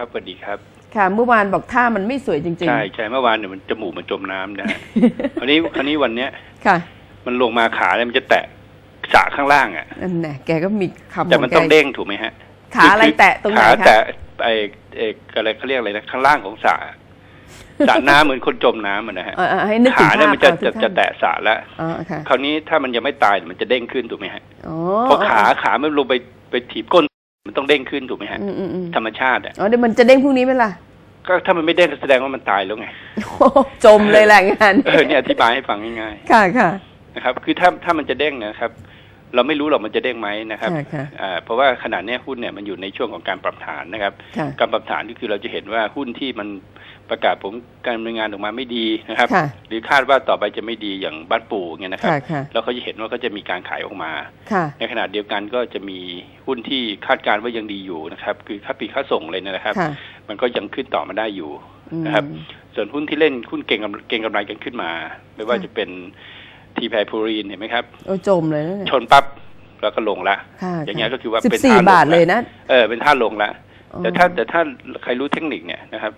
ครับสวัสดีครับ ค่ะเมื่อวานบอกท่ามันไม่สวยจริงใช่ใช่เมื่อวานเนี่ยมันจมูกมันจมน้ำนะฮะคราวนี้คราวนี้วันเนี้ยๆค่ะ มันลงมาขาเนี่ยมันจะแตะสระข้างล่างอะนั่นแหละแกก็มีคำแต่ขมัอนงแกต้องเด้งถูกไหมฮะ ขาอะไรคืแตะตรงไหนขาคะแตะไอ้ไอ้อะไรเขาเรียกอะไรนะข้างล่างของสระสระน้ำเหมือนคนจมน้ำอะนะฮะเออเออให้นึกถึขางเนี่ยภาพมันจะเอาทุจะกท่าจะแตะสระแล้วอ๋อค่ะคราวนี้ถ้ามันยังไม่ตายมันจะเด้งขึ้นถูกไหมฮะอ๋อเพราะขาขามันลงไปไปถีบก้น มันต้องเด้งขึ้นถูกไหมฮะอืมอืมอืมธรรมชาติอะอ๋อเดี๋ยวมันจะเด้งพรุ่งนี้ไหมล่ะก็ถ้ามันไม่เด้งก็แสดงว่ามันตายแล้วไงโอ้โหจมเลยแหละงานเออเนี่ยอธิบายให้ฟังง่ายค่ะค่ะๆนะครับ คือถ้าถ้ามันจะเด้งนะครับ เราไม่รู้หรอกมันจะเด้งไหมนะครับค่ะค่ะอ่าเพราะว่าขนาดนี้ยหุ้นเนี่ยมันอยู่ในช่วงของการปรับฐานนะครับค่ะการปรับฐานก็คือเราจะเห็นว่าหุ้นที่มันประกาศผลการดำเนินงานออกมาไม่ดีนะครับค่ะหรือคาดว่าต่อไปจะไม่ดีอย่างบ้านปู่เงี้ยนะครับค่ะค่ะแล้วเขาจะเห็นว่าเขาจะมีการขายออกมาค่ะในขณะเดียวกันก็จะมีหุ้นที่คาดการณ์ว่ายังดีอยู่นะครับ คือค่าปีค่าส่งเลยนะครับค่ะมันก็ยังขึ้นต่อมาได้อยู่อืมนะครับ ส่วนหุ้นที่เล่นหุ้นเก่งกำเก่งกำไรกันขึ้นมา ไม่ว่าค่ะจะเป็น ทีแพพูรีนเห็นไหมครับโอ้จมเลยนะเนี่ยชนปั๊บแล้วก็ลงละค่ะอย่างเงี้ยก็คือว่าสิบเป็นสี่ท่าลงบาทเลยนะเออเป็นท่าลงละอ๋อแต่ถ้าแต่ถ้าใครรู้เทคนิคเนี่ยนะครับ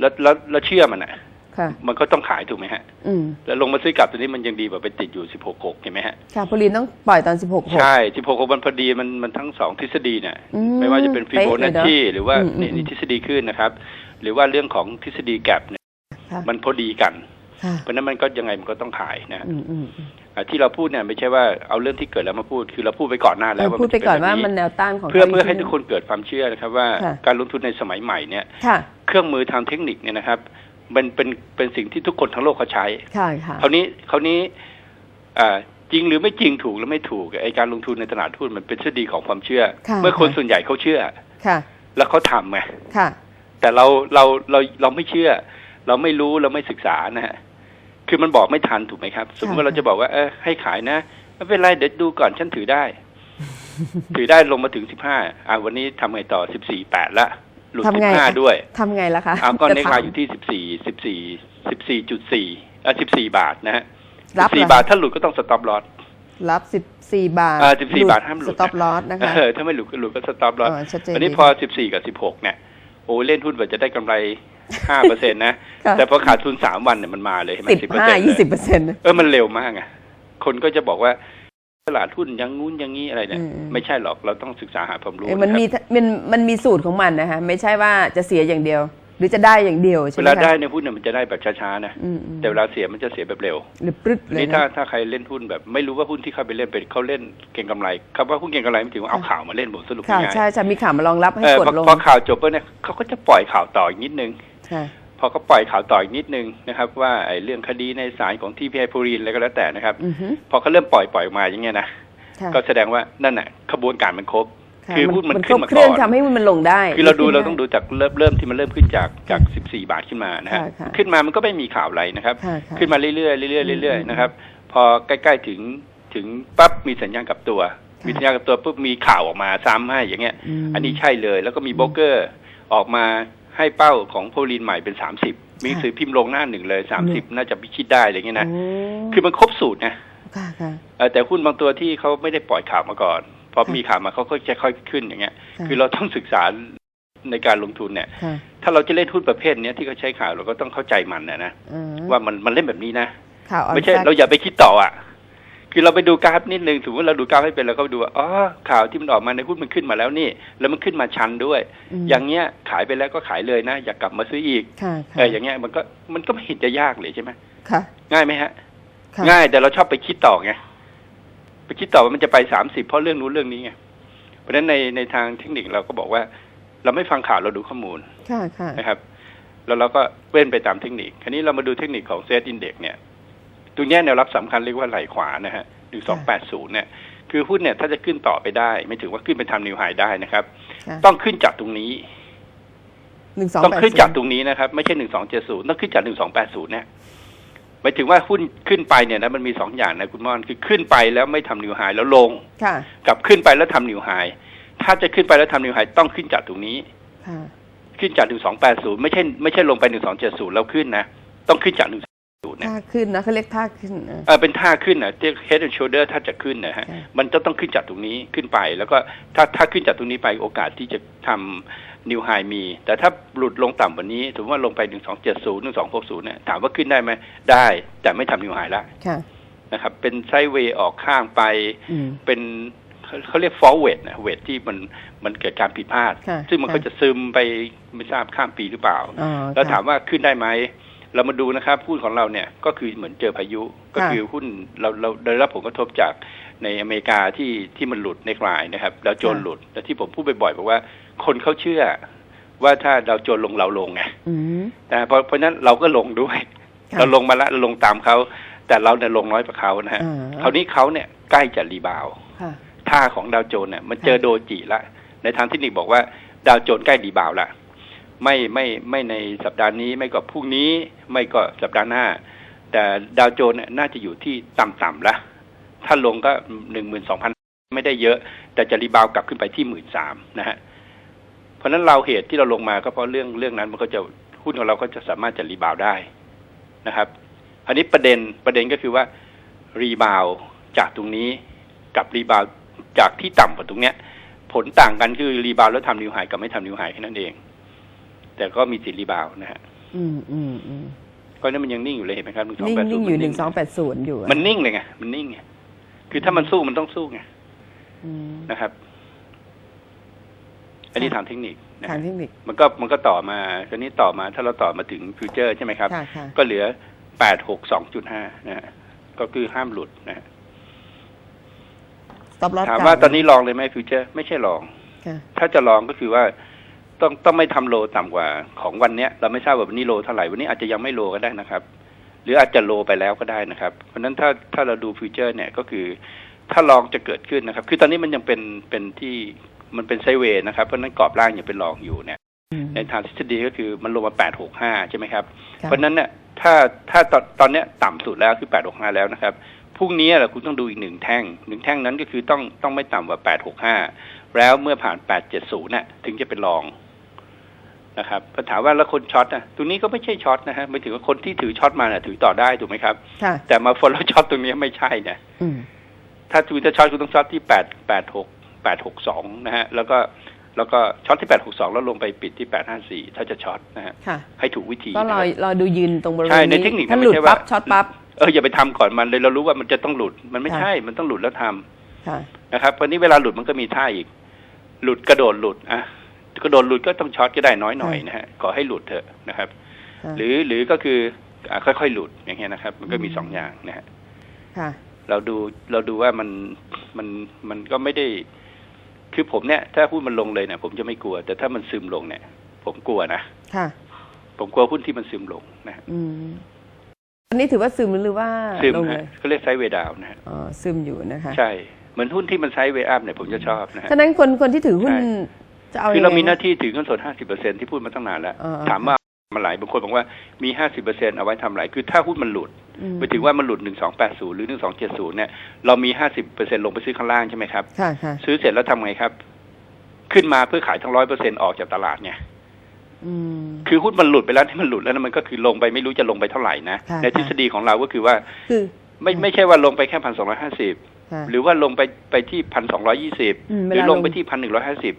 แล้วแล้วแล้วเชื่อมันอะค่ะมันก็ต้องขายถูกไหมฮะอืมแล้วลงมาซื้อกลับตัวนี้มันยังดีกว่าไปติดอยู่สิบหกหกเห็นไหมฮะค่ะพลินต้องปล่อยตอนสิบหกหกใช่สิบหกหกมันพอดีมันมันทั้งสองทฤษฎีเนี่ยอืมไม่ว่าจะเป็นฟิโบนัชชีเป๊ะเลยเนอะหรือว่าอืมอืมนี่นี่ทฤษฎีขึ้นนะครับ หรือว่าเรื่องของทฤษฎีแกลบเนี่ยค่ะมันพอดีกันค่ะ เพราะฉะนั้นมันก็ยังไงมันก็ต้องขายนะฮะอืมอืมอืมอะที่เราพูดเนี่ยไม่ใช่ว่าเอาเรื่องที่เกิดแล้วมาพูด คือเราพูดไปก่อนหน้าเอแล้วอว่าพูดไปก่อนว่าจะมันเป็แนวต้านของเพื่อขาเพื่อให้ยู่ทุกคนเกิดความเชื่อนะครับ ว่าค่ะการลงทุนในสมัยใหม่เนี่ยค่ะเครื่องมือทางเทคนิคเนี่ยนะครับ มันเป็นเป็นสิ่งที่ทุกคนทั้งโลกเขาใช้ค่ะค่ะคราวนี้คราวนี้อ่าจริงหรือไม่จริงถูกหรือไม่ถูกไอการลงทุนในตลาดหุ้นมันเป็นทฤษฎีของความเชื่อค่ะเมื่อคนส่วนใหญ่เขาเชื่อค่ะ แล้วเขาทำไงค่ะแต่เราเราเราเราไม่เชื่อ เราไม่รู้เราไม่ศึกษานะฮะ คือมันบอกไม่ทันถูกไหมครับ สมมติว่าเราจะบอกว่าเออให้ขายนะไม่เป็นไรเดี๋ยวดูก่อนฉันถือได้ ถือได้ลงมาถึงสิบห้าอ่าวันนี้ทำไงต่อสิบสี่แปดละหลุดทำสิไงบห้าคะด้วยทำไงล่ะคะอ้าวก็จะเน็กถมาอยู่ที่สิบสี่สิบสี่สิบสี่จุดสี่อ่าสิบสี่บาทนะฮะรับสี่เหรอบาทถ้าหลุดก็ต้องสต็อปลอสรับสิบสี่บาทอ่า14บาทห้ามหลุสดต็อปนะลอสนะคะเออถ้าไม่หลุดก็หลุดก็สต็อปลอสอ๋อชัดเจนอันนี้ดีพอสิบสี่กับสิบหกเนี่ยโอ้เล่นหุ้นแบบจะได้กำไร ห้าเปอร์เซ็นต์นะค่ะแต่พอขาดทุนสามวันเนี่ยมันมาเลยเห็นไหมสิบสิบเปอร์ห้าเซ็นต์ยี่สิบเปอร์เซ็นต์เออมันเร็วมากอะคนก็จะบอกว่าตลาดหุ้นอยังงู้นอยังงี้อะไรเนี่ยอืมไม่ใช่หรอกเราต้องศึกษาหาความรู้มันมีนะครับมันมันมีสูตรของมันนะคะไม่ใช่ว่าจะเสียอย่างเดียว หรือจะได้อย่างเดียวใช่เวไหมลาคะได้ในหุ้นเนี่ยมันจะได้แบบช้าๆนะอืมอืมแต่เวลาเสียมันจะเสียแบบเร็วหรือปรึ๊ดเลยนี่ถ้านะถ้าใครเล่นหุ้นแบบ ไม่รู้ว่าหุ้นที่เขาไปเล่นเป็นเขาเล่นเก่งกำไรคำว่าหุ้นเก่งกำไรไม่ถึงว่าเอาข่าวมาเล่นผมสรุปค่ะง่ายใช่ใช่มีข่าวมารองรับๆให้เออกดพอลงพอข่าวจบแล้วเนี่ยเขาก็จะปล่อยข่าวต่ออีกนิดนึงค่ะ พอเขาปล่อยข่าวต่ออีกนิดนึงนะครับ ว่าไอ้เรื่องคดีในศาลของที่พีไอพูรินอะไรก็แล้วแต่นะครับอือฮึพอเขาเริ่มปล่อยปล่อยมาอย่างเงี้ยนะค่ะก็แสดงว่านั่นน่ะขบวนการมันครบะคือหุ้นมันคขึ้รนบมาเครื่องก่อนทำให้มันลงได้ คือเราดูขึ้นเราได้ต้องดูจากเริ่มเริ่มที่มันเริ่มขึ้นจากจาก 14 บาทขึ้นมานะฮะค่ะค่ะขึ้นมามันก็ไม่มีข่าวอะไรนะครับค่ะค่ะขึ้นมาเรื่อยๆเรื่อยๆเรื่อยอืมๆนะครับ พอใกล้ๆถึงถึงปั๊บมีสัญญาณกลับตัวค่ะมีสัญญาณกลับตัวปุ๊บมีข่าวออกมาซ้ำให้อย่างเงี้ยมอันนี้ใช่เลย แล้วก็มีโบรกเกอร์ออกมา ให้เป้าของโพลีนใหม่เป็น30มีหนังสือพิมพ์ลงหน้าหนึ่งเลย30น่าจะพิชิตได้อะไรเงี้ยนะโอ้คือมันครบสูตรนะค่ะค่ะเอ่อแต่หุ้นบางตัวที่เขาไม่ได้ปล่อยข่าวมาก่อนพอค่ะมีข่าวมาเขาก็จะค่อยขึ้นอย่างเงี้ยะคือเราต้องศึกษาในการลงทุนเนี่ยค่ะถ้าเราจะเล่นหุ้นประเภทเนี้ยที่เขาใช้ข่าวเราก็ต้องเข้าใจมันนะนะอืมว่ามันมันเล่นแบบนี้นะข่าวออนไม่ใช่แฟกต์เราอย่าไปคิดต่ออะ คือเราไปดูกราฟนิดนึงสมมติเราดูกราฟให้เป็นเราก็ดูว่าอ๋อข่าวที่มันออกมาในหุ้นมันขึ้นมาแล้วนี่ แล้วมันขึ้นมาชันด้วยมอย่างเงี้ยขายไปแล้วก็ขายเลยนะอย่ากลับมาซื้ออีกค่ะค่ะเอออย่างเงี้ยมันก็มันก็ไม่เห็นจะยากเลยใช่ไหมค่ะง่ายไหมฮะค่ะง่ายแต่เราชอบไปคิดต่อไงไปคิดต่อว่ามันจะไปสามสิบเพราะเรื่องนู้นเรื่องนี้ไงเพราะฉะนั้นในในทางเทคนิคเราก็บอกว่า เราไม่ฟังข่าวเราดูข้อมูลค่ะค่ะนะครับ แล้วเราก็เว้นไปตามเทคนิค คราวนี้เรามาดูเทคนิคของเซตอินเด็กเนี่ยตรงเนี้ยแนวรับสำคัญเรียกว่าไหลขวานะฮะ หนึ่งสองแปดศูนย์เนี่ยคือหุ้นเนี่ยถ้าจะขึ้นต่อไปได้ ไม่ถึงว่าขึ้นไปทำนิวไฮได้นะครับค่ะต้องขึ้นจากตรงนี้หนึ่งสองต้องแปดขึ้นจากตรงนี้นะครับ ไม่ใช่หนึ่งสองเจ็ดศูนย์ต้องขึ้นจากหนึ่งสองแปดศูนย์เนี่ยหมายถึงว่าหุ้นขึ้นไปเนี่ยนะมันมีสองอย่างนะคุณม่อนคือขึ้นไปแล้วไม่ทำนิวไฮแล้วลงค่ะกับขึ้นไปแล้วทำนิวไฮถ้าจะขึ้นไปแล้วทำนิวไฮต้องขึ้นจากตรงนี้ค่ะขึ้นจากหนึ่งสองแปดศูนย์ไม่ใช่ไม่ใช่ลงไปหนึ่งสองเจ็ดศูนย์แล้วขึ้นนะต้องขึ้นจากหนึ่ง ศูนย์นะท่าขึ้นนะเขาเรียกท่าขึ้นเออเออเป็นท่าขึ้นนะที่ head and shoulder ถ้าจะขึ้นนะฮะค่ะมันจะต้องขึ้นจากตรงนี้ขึ้นไป แล้วก็ถ้าถ้าขึ้นจากตรงนี้ไปโอกาสที่จะทำนิวไฮมี แต่ถ้าหลุดลงต่ำกว่านี้ถือว่าลงไปหนึ่งสองเจ็ดศูนย์หนึ่งสองหกศูนย์เนี่ยถามว่าขึ้นได้ไหมได้ แต่ไม่ทำนิวไฮละค่ะนะครับ เป็นไซด์เวย์ออกข้างไปอืมเป็นเขาเขาเรียก forward นะเวทที่มันมันเกิดการผิดพลาดค่ะซึ่งมันก็ค่ะจะซึมไปไม่ทราบข้ามปีหรือเปล่าอ๋อแล้วค่ะถามว่าขึ้นได้ไหม เรามาดูนะครับหุ้นของเราเนี่ยก็คือเหมือนเจอพายุ ก็ค่ะคือหุ้นเราเราได้รับผลกระทบจากในอเมริกาที่ที่มันหลุดในกลายนะครับดาวโจนส์หลุดแต่ที่ผมพูดบ่อยๆบอกว่าคนเขาเชื่อว่าถ้าดาวโจนส์ลงเราลงไงอืมนะเพราะเพราะฉะนั้นเราก็ลงด้วยค่ะเราลงมาแล้วเราลงตามเขาแต่เราเนี่ยลงน้อยกว่าเขานะฮะอ่าคราวนี้เขาเนี่ยใกล้จะรีบาวด์ค่ะท่าของดาวโจนส์เนี่ยมันเจอค่ะโดจิละในทางเทคนิคบอกว่าดาวโจนส์ใกล้รีบาวด์ละ ไม่ไม่ไม่ในสัปดาห์นี้ไม่ก็พรุ่งนี้ไม่ก็สัปดาห์หน้า แต่ดาวโจนส์น่าจะอยู่ที่ต่ำๆละถ้าลงก็หนึ่งหมื่นสองพันไม่ได้เยอะ แต่จะรีบาวกลับขึ้นไปที่หมื่นสามนะฮะเพราะนั้นเราเหตุที่เราลงมาก็เพราะเรื่องเรื่องนั้นมันก็จะหุ้นของเราก็จะสามารถจะรีบาวดได้นะครับ อันนี้ประเด็นประเด็นก็คือว่ารีบาวจากตรงนี้กับรีบาวจากที่ต่ำกว่าตรงเนี้ย ผลต่างกันคือรีบาวแล้วทำนิวไฮกับไม่ทำนิวไฮแค่นั้นเอง แต่ก็มีสิทธิ์รีบาวด์นะฮะอืมอืมอืมก็นั้นมันยังนิ่งอยู่เลยเห็นไหมครับนิ่งนิ่งอยู่หนึ่งสองแปดศูนย์อยู่อะมันนิ่งเลยไงมันนิ่งไงคือถ้ามันสู้มันต้องสู้ไงอืมนะครับ อันนี้ค่ะทางเทคนิคนะทางฮะเทคนิค มันก็มันก็ต่อมาตอนนี้ต่อมา ถ้าเราต่อมาถึงฟิวเจอร์ใช่ไหมครับค่ะค่ะก็เหลือแปดหกสองจุดห้านะฮะก็คือห้ามหลุดนะฮะ stop loss ถามเก่ว่าตอนนี้ลองเลยไหมฟิวเจอร์ ไม่ใช่ลองค่ะถ้าจะลองก็คือว่า ต้องต้องไม่ทำโลต่ำกว่าของวันเนี้ยเราไม่ทราบว่าวันนี้โลเท่าไหร่วันนี้อาจจะยังไม่โลก็ได้นะครับ หรืออาจจะโลไปแล้วก็ได้นะครับ เพราะฉะนั้นถ้าถ้าเราดูฟิวเจอร์เนี่ยก็คือถ้าลองจะเกิดขึ้นนะครับ คือตอนนี้มันยังเป็นเป็นที่มันเป็นไซด์เวย์นะครับ เพราะฉะนั้นกรอบล่างยังเป็นรองอยู่เนี่ยอืมในทางทฤษฎีก็คือมันลงมาแปดหกห้าใช่ไหมครับค่ะเพราะฉะนั้นเนี่ยถ้าถ้าตอนตอนเนี้ยต่ำสุดแล้วคือแปดหกห้าแล้วนะครับ พรุ่งนี้แหละคุณต้องดูอีกหนึ่งแท่งหนึ่งแท่งนั้นก็คือต้องต้องไม่ต่ำกว่าแปดหกห้าแล้วเมื่อผ่านแปดเจ็ดศูนย์น่ะถึงจะเป็นรอง นะครับพอถามว่าแล้วคนช็อตนะตรงนี้ก็ไม่ใช่ช็อตนะฮะไม่ถึงว่าคนที่ถือช็อตมาน่ะถือต่อได้ถูกไหมครับค่ะแต่มาฟอลโล่ช็อตตรงนี้ไม่ใช่นะอืมถ้าคุณจะช็อตคุณต้องช็อตที่แปดแปดหกแปดหกสองนะฮะแล้วก็แล้วก็ช็อตที่แปดหกสองแล้วลงไปปิดที่แปดห้าสี่ถ้าจะช็อตนะฮะค่ะให้ถูกวิธีก็รอนะครับรอดูยืนตรงบริเวณใช่ในนี้เทคนิคนะถ้าหลุดไม่ใช่ว่าปั๊บช็อตปั๊บเอออย่าไปทำก่อนมันเลยเรารู้ว่ามันจะต้องหลุดมันไม่ค่ะใช่มันต้องหลุดแล้วทำค่ะนะครับเพราะนี้เวลาหลุดมันก็มีท่าอีก หลุดกระโดดหลุดอะ กระโดดหลุดก็ต้องช็อตก็ได้น้อยหน่อยนะฮะขอให้หลุดเถอะนะครับค่ะหรือหรือก็คืออะค่อยๆหลุดอย่างเงี้ยนะครับ มันก็มีสองอย่างนะฮะค่ะเราดูเราดูว่ามันมันมันก็ไม่ได้ คือผมเนี่ย ถ้าหุ้นมันลงเลยเนี่ยผมจะไม่กลัว แต่ถ้ามันซึมลงเนี่ย ผมกลัวนะค่ะ ผมกลัวหุ้นที่มันซึมลงนะฮะอืมอันนี้ถือว่าซึมหรือว่าซึมลงเลฮะยเขาเรียกไซด์เวย์ดาวน์นะฮะอ๋อซึมอยู่นะคะ ใช่เหมือนหุ้นที่มันไซด์เวย์อัพเนี่ยผมจะชอบนะฮะฉะนั้นคนคนที่ถือหุ้นใช่ จะเอาคือยังเราไงมีหน้านะที่ถือเงินสด50%ที่พูดมาตั้งนานแล้วอ่าถามว่ามาหลายบางคนบอกว่ามี50%เอาไว้ทำอะไรคือถ้าหุ้นมันหลุดอืมไปถึงว่ามันหลุด1280หรือ1270เนี่ยเรามี50%ลงไปซื้อข้างล่างใช่ไหมครับค่ะค่ะซื้อเสร็จแล้วทำไงครับ ขึ้นมาเพื่อขายทั้งร้อยเปอร์เซ็นออกจากตลาดไงอืมคือหุ้นมันหลุดไปแล้วที่มันหลุดแล้วนะมันก็คือลงไปไม่รู้จะลงไปเท่าไหร่นะค่ะในทฤษฎีของเราก็คือว่าคือไม่ไม่ใช่ว่าลงไปแค่พันสองร้อยห้าสิบค่ะหรือว่าลงไปไปที่พันสองร้อยี่สิบอืมหเวรือลาลลงงไปที่พันหนึ่งร้อยห้าสิบ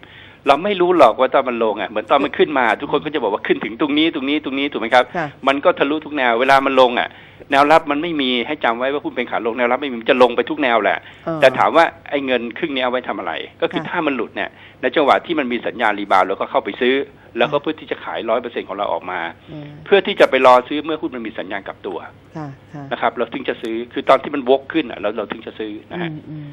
เราไม่รู้หรอกว่าตอนมันลงอะเหมือนตอนมันขึ้นมา ทุกคนก็จะบอกว่าขึ้นถึงตรงนี้ตรงนี้ตรงนี้ถูกไหมครับค่ะมันก็ทะลุทุกแนวเวลามันลงอะ แนวรับมันไม่มีให้จำไว้ว่าหุ้นเป็นขาลงแนวรับไม่มีมันจะลงไปทุกแนวแหละอ๋อแต่ถามว่าไอ้เงินครึ่งนี้เอาไว้ทำอะไร ก็คือค่ะถ้ามันหลุดเนี่ยในจังหวะที่มันมีสัญญาณรีบาวด์เราก็เข้าไปซื้อ แล้วก็เพื่อที่จะขายร้อยเปอร์เซ็นของเราออกมาอืมเพื่อที่จะไปรอซื้อเมื่อหุ้นมันมีสัญญาณกลับตัวค่ะค่ะนะครับ เราถึงจะซื้อคือตอนที่มันวกขึ้นอะเราเราถึงจะซื้อนะฮะอืมอืม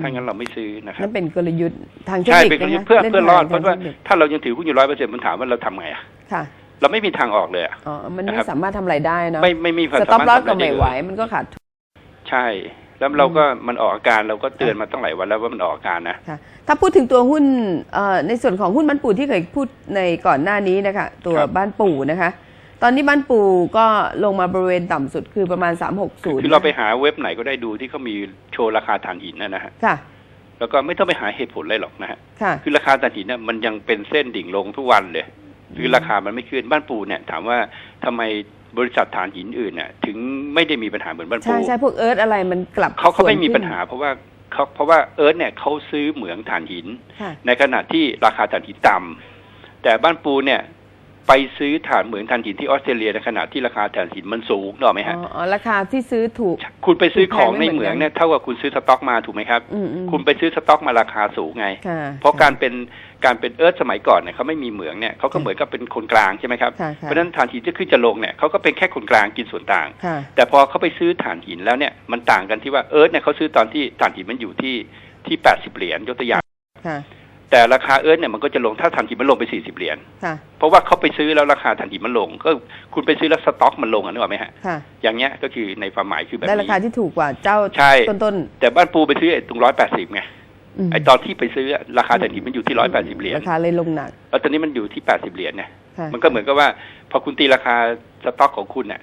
ถ้างั้นเราไม่ซื้อนะครับนั่นเป็นกลยุทธ์ทางเทคใช่นิคเป็นกลยุทนะธ์คะเพื่อล่นเพื่อรอดทเพราะงว่าทคนิคถ้าเรายังถือหุ้นอยู่ร้อยเปอร์เซ็นต์มันถามว่าเราทำไงอะค่ะเราไม่มีทางออกเลยอะอ๋อมันนะไม่ครับสามารถทำอะไรได้เนาะไม่ไม่มีความสต็อปสามารถลอสทำก็อะรไม่ด้ไหวเลยมันก็ขาดทุนใช่ แล้วเราก็มันออกอาการเราก็เตือนมาตั้งหลายวันแล้วว่ามันออกอาการนะค่ะถ้าพูดถึงตัวหุ้นเอ่อในส่วนของหุ้นบ้านปู่ที่เคยพูดในก่อนหน้านี้นะคะตัวครับบ้านปู่นะคะ ตอนนี้บ้านปู่ก็ลงมาบริเวณต่ำสุดคือประมาณ 360คือเราไปหาเว็บไหนก็ได้ดูที่เขามีโชว์ราคาถ่านหินนะนะฮะค่ะ แล้วก็ไม่ต้องไปหาเหตุผลอะไรหรอกนะฮะค่ะ คือราคาถ่านหินเนี่ยมันยังเป็นเส้นดิ่งลงทุกวันเลย คือราคามันไม่ขึ้นบ้านปูเนี่ย ถามว่าทำไมบริษัทถ่านหินอื่นเนี่ยถึงไม่ได้มีปัญหาเหมือนบ้านใช่ปูใช่พวกเอิร์ธอะไรมันกลับเขาเขาไม่สวนมีขึ้นปัญหา เพราะว่าเขาเพราะว่าเอิร์ธเนี่ยเขาซื้อเหมืองถ่านหิน ค่ะ ในขณะที่ราคาถ่านหินต่ำแต่บ้านปูเนี่ย ไปซื้อถ่านเหมืองถ่านหินที่ออสเตรเลียในขณะที่ราคาถ่านหินมันสูงหรอกไหมอ๋ฮะออ๋อราคาที่ซื้อถูก คุณไปซื้อของในแพงไม่เหเหมืมือองกันเนี่ยเท่ากับคุณซื้อสต็อกมาถูกไหมครับอืมอืมคุณไปซื้อสต็อกมาราคาสูงไงค่ะเพราะการเป็นการเป็นเอิร์ธสมัยก่อนเนี่ยเขาไม่มีเหมืองเนี่ยเขาก็เหมือนกับเป็นคนกลางใช่ไหมครับค่ะเพราะฉะนั้นถ่านหินที่ขึ้นจะลงเนี่ยเขาก็เป็นแค่คนกลางกินส่วนต่างค่ะแต่พอเขาไปซื้อถ่านหินแล้วเนี่ยมันต่างกันที่ว่าเอิร์ธเนี่ยเขาซื้อตอนที่ถ่านหินมันอยู่ที่ที่แปดสิบเหรียญยกตัวอย่างค่ะ แต่ราคาเอิร์ธเนี่ยมันก็จะลงถ้าถ่านหินมันลงไปสี่สิบเหรียญค่ะเพราะว่าเขาไปซื้อแล้วราคาถ่านหินมันลง ก็คุณไปซื้อแล้วสต็อกมันลงอะนึกออกไหมฮะค่ะอย่างเงี้ยก็คือในความหมายคือแบบได้ราคานี้ที่ถูกกว่าเจ้าใช่ต้นแต่บ้านปูไปซื้อไอ้ตรงร้อยแปดสิบไงๆมไอ้ตอนที่ไปซื้ออะราคาถ่านหินมันอยู่ที่ร้อยแปดสิบเหรียญราคาเลยลงหนักแล้วตอนนี้มันอยู่ที่แปดสิบเหรียญเนี่ยค่ะมันก็เหมือนกับว่า พอคุณตีราคาสต็อกของคุณเนี่ย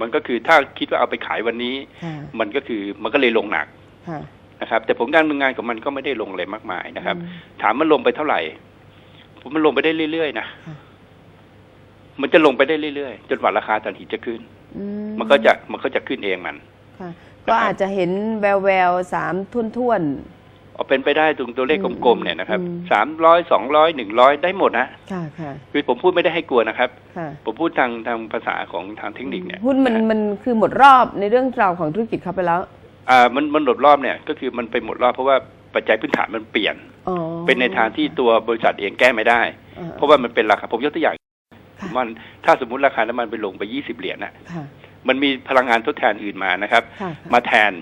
มันก็คือถ้าคิดว่าเอาไปขายวันนี้ค่ะมันก็คือมันก็เลยลงหนักค่ะ นะครับ แต่ผลการดำเนินงานของมันก็ไม่ได้ลงอะไรมากมายนะครับอืมถามมันลงไปเท่าไหร่ผมมันลงไปได้เรื่อยๆนะค่ะมันจะลงไปได้เรื่อยๆจนกว่าราคาถ่านหินจะขึ้นอืมันก็จะมันก็จะขึ้นเองมันค่ะก็อาจจะเห็นแววแววๆสามทุ่นท่วนเอาเป็นไปได้ตรงตัวเลขอืมกลมๆเนี่ยนะครับอืมสามร้อยสองร้อยหนึ่งร้อยได้หมดนะๆค่ะค่ะคือผมพูดไม่ได้ให้กลัวนะครับค่ะผมพูดทางทางภาษาของทางเทคนิคเนี่ยหุ้นมันนะมันคือหมดรอบในเรื่องราวของธุรกิจเขาไปแล้ว อ่ามันมันหมดรอบเนี่ยก็คือมันไปหมดรอบเพราะว่าปัจจัยพื้นฐานมันเปลี่ยนอ๋อเป็นในทางที่ตัวบริษัทเองแก้ไม่ได้อ่เพราะว่ามันเป็นราคาผมยกตัวอย่างค่ะมันถ้าสมมุติราคาน้ำมันไปลงไปยี่สิบเหรียญนะค่ะมันมีพลังงานทดแทนอื่นมานะครับค่ะมาแทน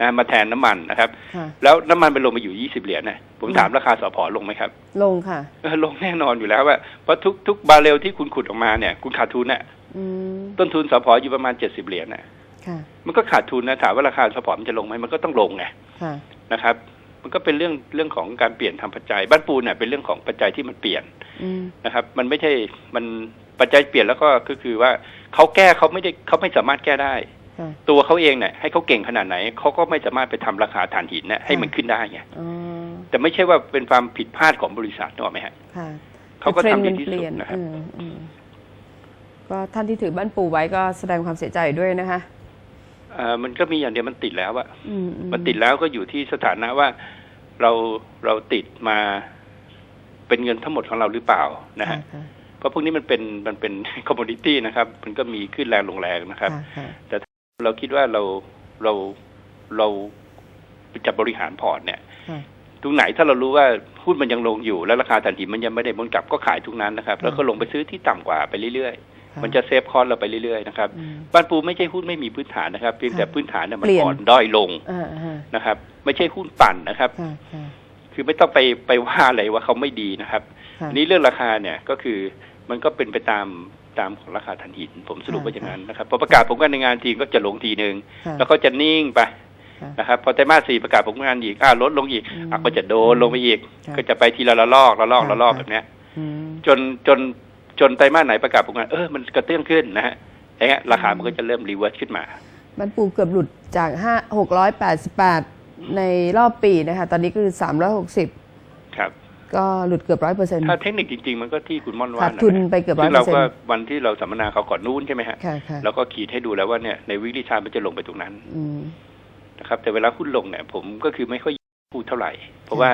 นะมาแทนน้ำมันนะครับค่ะแล้วน้ำมันไปลงไปอยู่ยี่สิบเหรียญนะผมถามราคาสพลงไหมครับ ลงค่ะเออลงแน่นอนอยู่แล้วว่าเพราะทุกทุกบาร์เรลที่คุณขุดออกมาเนี่ย คุณขาดทุนน่ะอืมต้นทุนสพอยู่ประมาณเจ็ดสิบเหรียญน่ะค่ะ มันก็ขาดทุนนะถามว่าราคาสพมันจะลงไหมมันก็ต้องลงไงค่ะนะครับ มันก็เป็นเรื่องเรื่องของการเปลี่ยนทางปัจจัย บ้านปูนเนี่ยเป็นเรื่องของปัจจัยที่มันเปลี่ยนอืมนะครับ มันไม่ใช่มันปัจจัยเปลี่ยนแล้วก็คือคือว่าเขาแก้เขาไม่ได้เขาไม่สามารถแก้ได้ค่ะตัวเขาเองเนี่ยให้เขาเก่งขนาดไหนเขาก็ไม่สามารถไปทำราคาถ่านหินเนี่ยให้มันขึ้นได้ไงอ๋อแต่ไม่ใช่ว่าเป็นความผิดพลาดของบริษัทนึกออกไหมฮะค่ะเขาก็ทรนทำด์ดีมันที่เปสุดลี่ยนนะครับอืมอืมก็ท่านที่ถือบ้านปูไว้ก็แสดงความเสียใจด้วยนะคะเอ่อ มันก็มีอย่างเดียวมันติดแล้วอะอืมอืมันติดแล้วก็อยู่ที่สถานะว่าเราเราติดมาเป็นเงินทั้งหมดของเราหรือเปล่านะฮะค่ะเพราะพวกนี้มันเป็นมันเป็นคอมม o ดิตี้นะครับ มันก็มีขึ้นแรงลงแรงนะครับค่ะค่ะเราคิดว่าเราเราเราจะบริหารพอร์ตเนี่ยค่ะตรงไหนถ้าเรารู้ว่าหุ้นมันยังลงอยู่แล้วราคาถ่านหินมันยังไม่ได้บนกลับก็ขายทุกนั้นนะครับ แล้วก็ลงไปซื้อที่ต่ำกว่าไปเรื่อยๆ มันจะเซฟคอสเราไปเรื่อยๆนะครับอืมบ้านปูไม่ใช่หุ้นไม่มีพื้นฐานนะครับเพียงแต่ค่ะพื้นฐานเนี่ยมันเปลี่ยนอ่อนด้อยลงอ่าฮะนะครับ ไม่ใช่หุ้นปั่นนะครับค่ะค่ะคือไม่ต้องไปไปว่าอะไรว่าเขาไม่ดีนะครับค่ะอันนี้เรื่องราคาเนี่ยก็คือมันก็เป็นไปตามตามของราคาถ่านหิน ผมสรุปว่าอย่างนั้นนะครับพอประกาศผลการในงานทีก็จะลงทีหนึ่งค่ะแล้วก็จะนิ่งไปค่ะนะครับพอไตรมาสสี่ประกาศผลงานอีกอ่าลดลงอีกอืมอะก็จะโดนลงไปอีกค่ะก็จะไปทีละละลอกละลอกค่ะละลอกค่ะแบบเนี้ยอืมจนจน จนไตรมาสไหนประกาศผลงานเออมันกระเตื้องขึ้นนะฮะอย่างเงี้ยราคามันก็จะเริ่มรีเวิร์สขึ้นมาบ้านปูเกือบหลุดจากห้าหกร้อยแปดสิบแปดในรอบปีนะคะ ตอนนี้ก็คือสามร้อยหกสิบครับ ก็หลุดเกือบร้อยเปอร์เซ็นต์ถ้าเทคนิคจริง ๆ มันก็ที่คุณม่อนว่าขาดนะทุนฮะไปเกือบซึ่งเรา100%ก็วันที่เราสัมมนาเขาก่อนนู้นใช่ไหมฮะค่ะค่ะแล้วก็ขีดให้ดูแล้วว่าเนี่ยในวิกฤตชามันจะลงไปตรงนั้นอืมนะครับแต่เวลาหุ้นลงเนี่ยผมก็คือไม่ค่อยพูดเท่าไหร่ เพราะว่า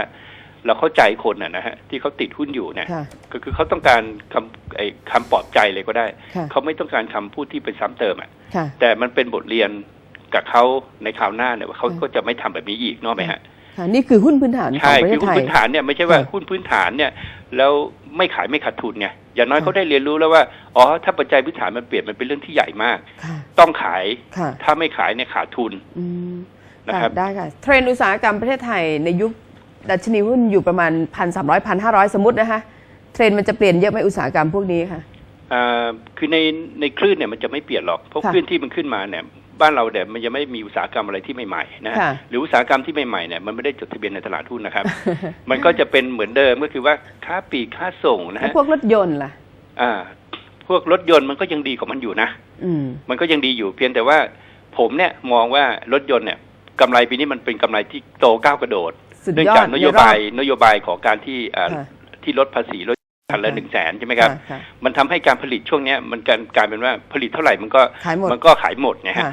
เราเข้าใจคนน่ะนะฮะที่เขาติดหุ้นอยู่เนี่ยค่ะก็คือเขาต้องการคำไอ้คำปลอบใจเลยก็ได้ค่ะเขาไม่ต้องการคำพูดที่เป็นซ้ำเติมอะค่ะแต่มันเป็นบทเรียนกับเขาในคราวหน้าเนี่ยว่าเขาอืมก็จะไม่ทำแบบนี้อีกเนอะไหมฮะค่ะนี่คือหุ้นพื้นฐานขอใช่งประเทคือศหุ้ไทนยพื้นฐานเนี่ยไม่ใช่ว่าค่ะหุ้นพื้นฐานเนี่ยแล้วไม่ขายไม่ขาดทุนไงอย่างน้อยค่ะเขาได้เรียนรู้แล้วว่าอ๋อถ้าปัจจัยพื้นฐานมันเปลี่ยนมันเป็นเรื่องที่ใหญ่มากค่ะต้องขายค่ะถ้าไม่ขายเนี่ยขาดทุนอืมนะครับได้ค่ะเทรนด์อุตสาหกรรมประเทศไทยในยุค ดัชนีหุ้นอยู่ประมาณพันสามร้อยพันห้าร้อยสมมตินะคะเทรนด์มันจะเปลี่ยนเยอะไหมอุตสาหกรรมพวกนี้ค่ะอ่าคือในในคลื่นเนี่ยมันจะไม่เปลี่ยนหรอก เพราะค่ะคลื่นที่มันขึ้นมาเนี่ยบ้านเราเนี่ยมันยังไม่มีอุตสาหกรรมอะไรที่ใหม่ๆนะฮะค่ะหรืออุตสาหกรรมที่ใหม่ๆเนี่ยมันไม่ได้จดทะเบียนในตลาดหุ้นนะครับ มันก็จะเป็นเหมือนเดิมก็คือว่าค้าปลีกค้าส่งนะแล้วฮะพวกรถยนต์ล่ะ อ่า พวกรถยนต์มันก็ยังดีของมันอยู่นะอืมมันก็ยังดีอยู่เพียงแต่ว่า ผมเนี่ยมองว่ารถยนต์เนี่ยกำไรปีนี้มันเป็นกำไรที่โตก้าวกระโดด สุดเนื่องยอจากดนโยบายนโยบายของการที่อ่าค่ะที่ลดภาษีรถคันละหนึ่งแสนใช่ไหมครับค่ะค่ะมันทำให้การผลิตช่วงเนี้ยมันการกลายเป็นว่าผลิตเท่าไหร่มันก็ขายหมดมันก็ขายหมดไงฮะค่ะ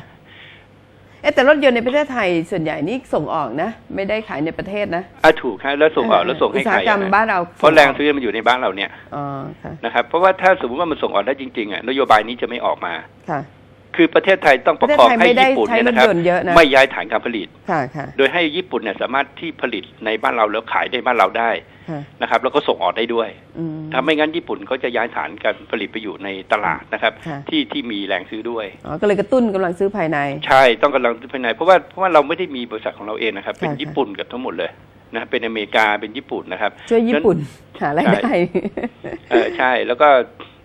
เอ๊ะแต่รถยนต์ในประเทศไทยส่วนใหญ่นี่ส่งออกนะ ไม่ได้ขายในประเทศนะอะถูกครับแล้วส่งออกแล้วส่งให้อุตใคสารหกรรมอะบ้านเราเพราะแรงซื้อมันอยู่ในบ้านเราเนี่ยอ๋อค่ะนะครับเพราะว่าถ้าสมมติว่ามันส่งออกได้จริงๆอะนโยบายนี้จะไม่ออกมาค่ะ คือประเทศไทยต้องประคองประเทศไทยให้ไม่ได้ญี่ปุ่นเนี่ยนะครับใช้รถยนต์เยอะนะไม่ย้ายฐานการผลิตค่ะค่ะโดยให้ญี่ปุ่นเนี่ยสามารถที่ผลิตในบ้านเราแล้วขายในบ้านเราได้ค่ะนะครับ แล้วก็ส่งออกได้ด้วยอืมถ้าไม่งั้นญี่ปุ่นเขาจะย้ายฐานการผลิตไปอยู่ในตลาดนะครับค่ะที่ที่มีแรงซื้อด้วยอ๋อก็เลยกระตุ้นกำลังซื้อภายใน ใช่ต้องกำลังภายใน เพราะว่าเพราะว่าเราไม่ได้มีบริษัทของเราเองนะครับ เป็นค่ะญี่ปุ่นกับทั้งหมดเลยนะเป็นอเมริกาเป็นญี่ปุ่นนะครับช่วยญี่ปุ่นหารายได้เออใช่แล้วก็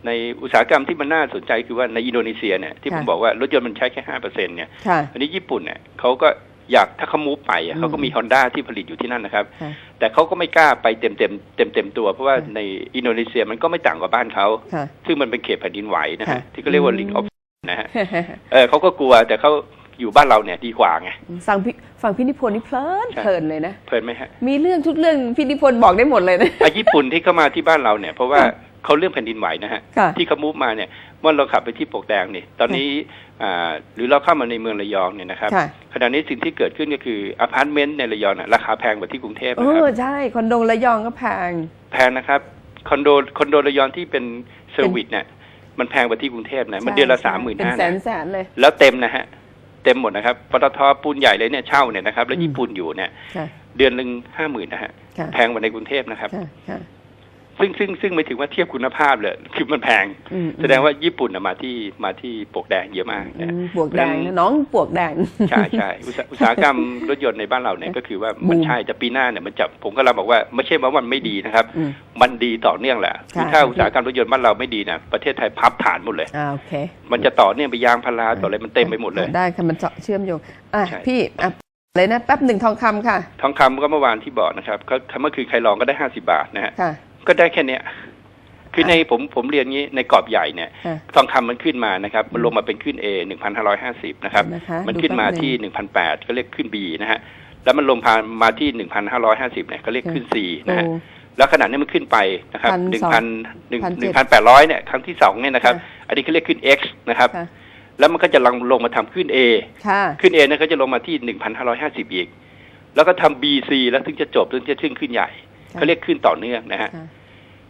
ในอุตสาหกรรมที่มันน่าสนใจคือว่าในอินโดนีเซียเนี่ยที่ผมค่ะบอกว่ารถยนต์มันใช้แค่ห้าเปอร์เซ็นเนี่ยค่ะอันนี้ญี่ปุ่นเนี่ยเขาก็อยากถ้าเขามูฟไปอะอืมเขาก็มีฮอนด้าที่ผลิตอยู่ที่นั่นนะครับค่ะแต่เขาก็ไม่กล้าไปเต็มเต็มเต็มเต็มๆตัว เพราะว่าค่ะในอินโดนีเซียมันก็ไม่ต่างกับบ้านเขาค่ะซึ่งมันเป็นเขตแผ่นดินไหวนะค่ะฮะที่เขาเรียกว่าอืมลิงออฟนะฮะเออเขาก็กลัวแต่เขาอยู่บ้านเราเนี่ยดีกว่าไงฟังพี่ฟังพี่นิพนธ์นี่เพลินใช่เพลินเลยนะเพลินไหมฮะมีเรื่องทุกเรื่องพี่นิพนธ์บอกได้หมดเลยนะอะญี่ปุ่นที่เข้ามาที่บ้านเราเนี่ยเพราะว่าค่ะ เขาเรื่องแผ่นดินไหวนะฮะค่ะที่เขามูฟมาเนี่ยเมื่อเราขับไปที่ปลวกแดงนี่ตอนนี้อ่าหรือเราเข้ามาในเมืองระยองเนี่ยนะครับค่ะขณะนี้สิ่งที่เกิดขึ้นก็คืออพาร์ตเมนต์ในระยองน่ะราคาแพงกว่าที่กรุงเทพเอนะครับอใช่คอนโดระยองก็แพงแพงนะครับคอนโดคอนโดระยองที่เป็นเซอร์วิสเนี่ยมันแพงกว่าที่กรุงเทพนะมันเดือนละใช่สามหมื่นเป็นห้าแสนแสนเลย แล้วเต็มนะฮะเต็มหมดนะครับปตทปูนใหญ่เลยเนี่ยเช่าเนี่ยนะครับ แล้วอืมญี่ปุ่นอยู่เนี่ยค่ะเดือนหนึ่งห้าหมื่นนะฮะค่ะแพงกว่าในกรุงเทพนะครับค่ะค่ะ ซึ่งซึ่งซึ่งไม่ถึงว่าเทียบคุณภาพเลยคือมันแพงอืมแสดงว่าญี่ปุ่นน่ะมาที่มาที่ปลวกแดงเยอะมากอืนะมปลวกแดงนะน้องปลวกแดงใช่ใช่อุตสาอุตสาหกรรมรถยนต์ในบ้านเราเนี่ยก็คือว่ามันบูมใช่แต่ปีหน้าเนี่ยมันจะผมก็เราบอกว่าไม่ใช่ว่ามันไม่ดีนะครับอืมมันดีต่อเนื่องแหละคือค่ะถ้าอุตสาหกรรมรถยนต์บ้านเราไม่ดีนะประเทศไทยพับฐานหมดเลยอ่าโอเคมันจะต่อเนื่องไปยางพาราต่ออะไรมันเต็มไปหมดเลย ได้ค่ะมันเชื่อมโยงอะใช่พี่อะเลยนะแป๊บหนึ่งทองคำค่ะ ทองคำก็เมื่อวานที่บอกนะครับก็เมื่อคืนใครลองก็ได้ห้าสิบาทนะฮะค่ะ ก็ได้แค่เนี้ยคือในผมผมเรียนงี้ในกรอบใหญ่เนี่ยค่ะทองคำมันขึ้นมานะครับ มันลงมาเป็นขึ้น A หนึ่งพันห้าร้อยห้าสิบนะครับนะคะมันขึ้นมาที่หนึ่งพันแปดก็เรียกขึ้น B นะฮะแล้วมันลงพามาที่หนึ่งพันห้าร้อยห้าสิบเนี่ยก็เรียกขึ้น C นะฮะโอ้แล้วขนาดนี้มันขึ้นไปนะครับพันหนึ่งสองพันหนึ่งพันหเจ็นึ่ดงพันแปดร้อยเนี่ยครั้งที่สองเนี่ยนะครับค่ะอันนี้เขาเรียกขึ้น X นะครับค่ะแล้วมันก็จะลงลงมาทำขึ้น A ค่ะขึ้น A เนี่ยเขาจะลงมาที่หนึ่งพันห้าร้อยห้าสิบอีก แล้วก็ทำ B C แล้วถึงจะจบถึงจะขึ้นขึ้นใหญ่ค่ะ เขาเรียกขึ้นต่อเนื่องนะฮะค่ะ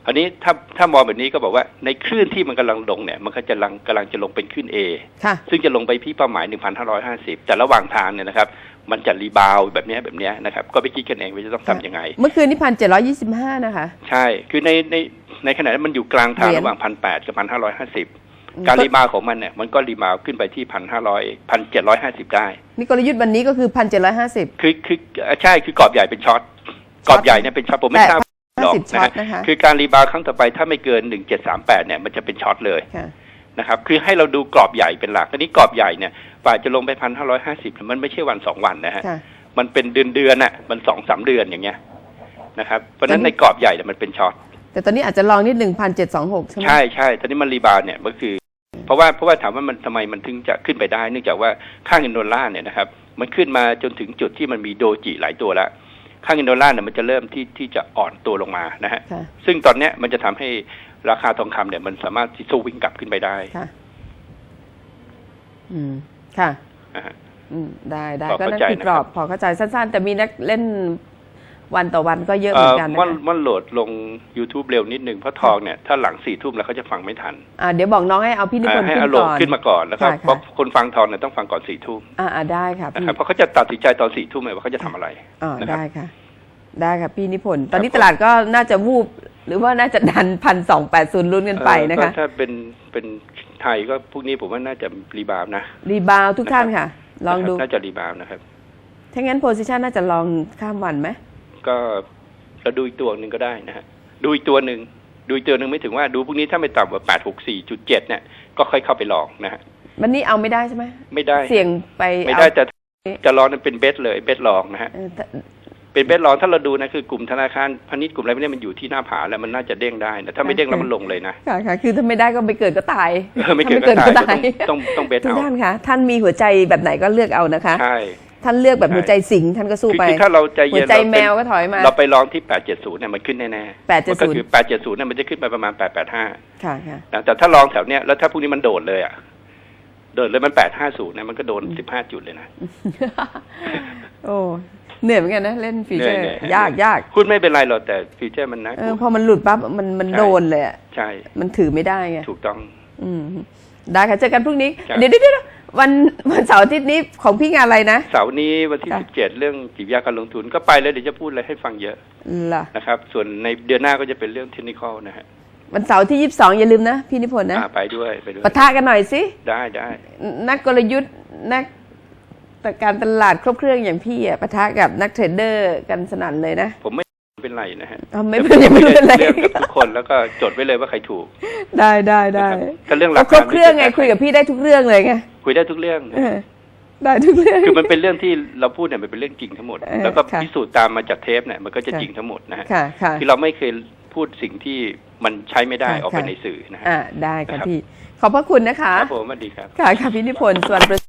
อันนี้ถ้าถ้ามองแบบนี้ก็บอกว่าในคลื่นที่มันกำลังลงเนี่ย มันก็จะลังกำลังจะลงเป็นขึ้น A ค่ะซึ่งจะลงไปที่เป้าหมาย 1,550 แต่ระหว่างทางเนี่ยนะครับ มันจะรีบาวด์แบบเนี้ยแบบเนี้ยนะครับ ก็ไปคิดกันเองว่าจะต้องทำยังไง เมื่อคืนนี้พันเจ็ดร้อยี่สิบห้านะคะ ใช่ คือในในในขณะนั้นมันอยู่กลางทางเหรียญระหว่าง1,800กับ1,550การรีบาวด์ของมันเนี่ยมันก็รีบาวด์ขึ้นไปที่1,500 1,750ได้ นี่กลยุทธ์วันนี้ก็คือพันเจ็ดร้อยห้าสิบคือคือใช่คือกรอบใหญ่เป็นช็อต กรอบใหญ่เนี่ยเป็นช็อตผมไม่ทราบห้าหรอกสิบนะช็อตฮะนะคะคือการรีบาวด์ครั้งต่อไปถ้าไม่เกิน1738เนี่ยมันจะเป็นช็อตเลยค่ะนะครับคือให้เราดูกรอบใหญ่เป็นหลักอันนี้กรอบใหญ่เนี่ยกว่าจะลงไปพันห้าร้อยห้าสิบมันไม่ใช่วันสองวันนะฮะค่ะมันเป็นเดือนเดือนๆน่ะมันสองสามเดือนอย่างเงี้ยนะครับเพราะฉะนั้นตอนนี้ในกรอบใหญ่เนี่ยมันเป็นช็อตแต่ตอนนี้อาจจะลองนิดหนึ่งพันเจ็ดสองหกใช่ไหมใช่ใช่ตอนนี้มันรีบาวด์เนี่ยก็คือ เพราะว่าเพราะว่าถามว่ามันทำไมมันถึงจะขึ้นไปได้ เนื่องจากว่าค่าเงินดอลลาร์เนี่ยนะครับมันขึ้นมาจนถึงจุดที่มันมีโดจิหลายตัวแล้ว ค่าเงินดอลลาร์เนี่ยมันจะเริ่มที่ที่จะอ่อนตัวลงมานะฮะค่ะซึ่งตอนเนี้ยมันจะทำให้ราคาทองคำเนี่ย มันสามารถที่สู้วิ่งกลับขึ้นไปได้ค่ะอืมค่ะนะฮะอืมได้ได้พอก็เข้านั่นใจคือนะกรครัอบบพอเข้าใจสั้นๆ แต่มีนักเล่น วันต่อวันก็เยอะเหมือนกันนะมันคะมันโหลดลง YouTube เร็วนิดนึงเพราะทองเนี่ยถ้าหลังสี่ทุ่มแล้วเขาจะฟังไม่ทันอ่าเดี๋ยวบอกน้องให้เอาพี่นิพนธ์ให้ขึ้เอานโหลดก่อนขึ้นมาก่อนแล้วก็ค่ะค่ะเพราะคนฟังทองเนี่ยต้องฟังก่อนสี่ทุ่มอ่าอ่าได้ค่ะนะพี่ครับเพราะเขาจะตัดสินใจตอนสี่ทุ่มเลยว่าเขาจะทำอะไรอ่านะครับได้ค่ะ ได้ค่ะพี่นิพนธ์ตอนนี้ครับตลาดก็น่าจะวูบหรือว่าน่าจะดันพันสองแปดศูนย์ลุ้นกันไปนะเอ่อคะก็ถ้าเป็นเป็นไทยก็พวกนี้ผมว่าน่าจะรีบาวด์นะ รีบาวด์ทุกท่านค่ะ ลองดูนะครับน่าจะรีบาวด์นะครับถ้างั้นโพซิชันน่าจะลองข้ามวันไหม ก็เราดูอีกตัวหนึ่งก็ได้นะฮะดูอีกตัวหนึ่งดูอีกตัวหนึ่งไม่ถึงว่าดูพวกนี้ถ้าไม่ต่ำกว่าแปดหกสี่จุดเจ็ดเนี่ยก็ค่อยเข้าไปลองนะฮะวันนี้เอาไม่ได้ใช่ไหมไม่ได้เสี่ยงไปไม่เอาได้จะจะลองนั้นเป็นเบสเลยเบสลองนะฮะเออถ้าเป็นเบสลองถ้าเราดูนะคือกลุ่มธนาคารพาณิชย์กลุ่มอะไรพวกนี้มันอยู่ที่หน้าผาแล้วมันน่าจะเด้งได้นะถ้าไม่เด้งแล้วมันลงเลยนะค่ะค่ะคือถ้าไม่ได้ก็ไม่เกิดก็ตายเออไม่เกิดถ้าก็ตายก็ต้องต้องต้องเบสทุกเอาท่านคะท่านมีหัวใจแบบไหนก็เลือกเอานะคะใช่ ท่านเลือกแบบหัวใจสิงห์ท่านก็สู้คือไปคือถ้าเราใจหัวเย็นใจเราแมเป็นวก็ถอยมา เราไปลองที่ 870เนี่ยมันขึ้นแน่ๆ870มันก็คือ 870เนี่ยมันจะขึ้นไปประมาณ 885 ค่ะค่ะนะแต่ถ้าลองแถวเนี้ยแล้วถ้าพวกนี้มันโดดเลยอะเดินเลยมันแปดห้าศูนย์นะมันก็โดนสิบห้าจุดเลยนะ โอ้เหนื่อยเหมือนกันนะ เล่นฟีเจอร์หนื่ๆยากยากหุ้นไม่เป็นไรหรอกแต่ฟีเจอร์มันนะเออพอมันหลุดปั๊บมันมันใช่โดนเลยอะใช่ มันถือไม่ได้ไงถูกต้อง อืมได้ค่ะเจอกันพรุ่งนี้ครับเดี๋ยวเดี๋ยวเดี๋ย ววันวันเสาร์อาทิตย์นี้ของพี่งานอะไรนะ เสาร์นี้วันที่ค่ะสิบเจ็ดเรื่องจิตวิทยาการลงทุนก็ไปแล้วเดี๋ยวจะพูดอะไรให้ฟังเยอะล่ะนะครับ ส่วนในเดือนหน้าก็จะเป็นเรื่องเทคนิคนะฮะวันเสาร์ที่ยี่สิบสองอย่าลืมนะ พี่นิพนธ์นะอ่าไปด้วยไปด้วยปะทะกันหน่อยสิได้ได้นักกลยุทธ์นักการตลาดครบเครื่องอย่างพี่อะปะทะกับนักเทรดเดอร์กันสนั่นเลยนะ ผมไม่เป็นไรนะฮะอ๋อไม่เป็นไรไม่เป็นไร เรื่องกับทุกคนแล้วก็จดไว้เลยว่าใครถูก ได้ได้ได้นะครับถ้าเรื่องหลัก็กครบเครื่องไงคุยกับพี่ได้ทุกเรื่องเลยไง คุยได้ทุกเรื่องเออได้ทุกเรื่องคือมันเป็นเรื่องที่เราพูดเนี่ยมันเป็นเรื่องจริงทั้งหมดเออแล้วก็ค่ะพิสูจน์ตามมาจากเทปเนี่ยมันก็จะค่ะจริงทั้งหมดนะฮะค่ะค่ะคือเราไม่เคยพูดสิ่งที่มันใช้ไม่ได้ค่ะออกไปค่ะในสื่อนะฮะอ่าได้นะครัค่ะบพี่ขอบพระคุณนะคะครับผมสวัสดีครับค่ะค่ะพี่นิพนธ์สวนประ